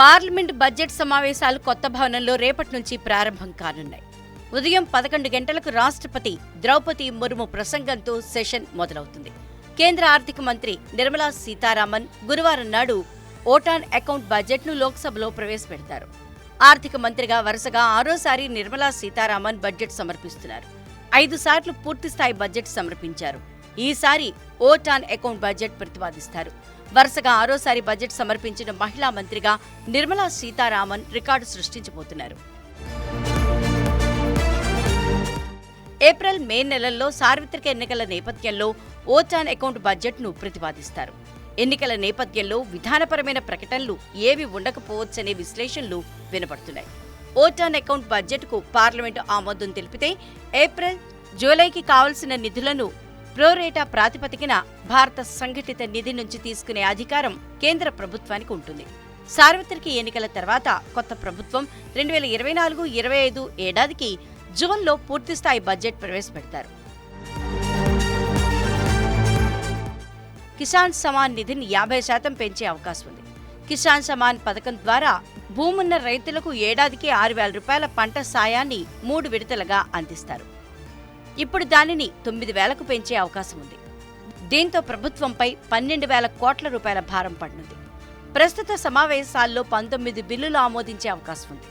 Parliament budget సమావేశాలు కొత్త భవనంలో రేపటి నుంచి ప్రారంభం కానున్నాయి. ఉదయం పదకొండు గంటలకు రాష్ట్రపతి ద్రౌపది ముర్ము ప్రసంగంతో సెషన్ మొదలవుతుంది. కేంద్ర ఆర్థిక మంత్రి నిర్మలా సీతారామన్ గురువారం నాడు ఓటాన్ అకౌంట్ బడ్జెట్ను లోక్సభలో ప్రవేశపెడతారు. ఆర్థిక మంత్రిగా వరుసగా ఆరోసారి నిర్మలా సీతారామన్ బడ్జెట్ సమర్పిస్తున్నారు. ఐదు సార్లు పూర్తిస్థాయి బడ్జెట్ సమర్పించారు. ఈసారి ఓట్ ఆన్ అకౌంట్ బడ్జెట్ ప్రతిపాదిస్తారు. వరుసగా ఆరోసారి బడ్జెట్ సమర్పించిన మహిళా మంత్రిగా నిర్మలా సీతారామన్ రికార్డు సృష్టించబోతున్నారు. ఏప్రిల్ మే నెలల్లో సార్వత్రిక ఎన్నికల నేపథ్యంలో ఓట్ ఆన్ అకౌంట్ బడ్జెట్ను ప్రతిపాదిస్తారు. ఎన్నికల నేపథ్యంలో విధానపరమైన ప్రకటనలు ఏవి ఉండకపోవచ్చనే విశ్లేషణలు వినపడుతున్నాయి. ఆన్ అకౌంట్ బడ్జెట్కు పార్లమెంటు ఆమోదం తెలిపితే ఏప్రిల్ జూలైకి కావలసిన నిధులను ప్రోరేటా ప్రాతిపదికన భారత సంఘటిత నిధి నుంచి తీసుకునే అధికారం కేంద్ర ప్రభుత్వానికి ఉంటుంది. సార్వత్రిక ఎన్నికల తర్వాత కొత్త ప్రభుత్వం రెండు వేల ఇరవై నాలుగు ఇరవై ఐదు ఏడాదికి జూన్లో పూర్తిస్థాయి బడ్జెట్ ప్రవేశపెడతారు. కిసాన్ సమాన్ నిధిని యాభై శాతం పెంచే అవకాశం ఉంది. కిసాన్ సమాన్ పథకం ద్వారా భూమున్న రైతులకు ఏడాదికి ఆరు వేల రూపాయల పంట సాయాన్ని మూడు విడతలుగా అందిస్తారు. ఇప్పుడు దానిని తొమ్మిది వేలకు పెంచే అవకాశం ఉంది. దీంతో ప్రభుత్వంపై పన్నెండు వేల కోట్ల రూపాయల భారం పడనుంది ప్రస్తుత సమావేశాల్లో పంతొమ్మిది బిల్లులు ఆమోదించే అవకాశం ఉంది.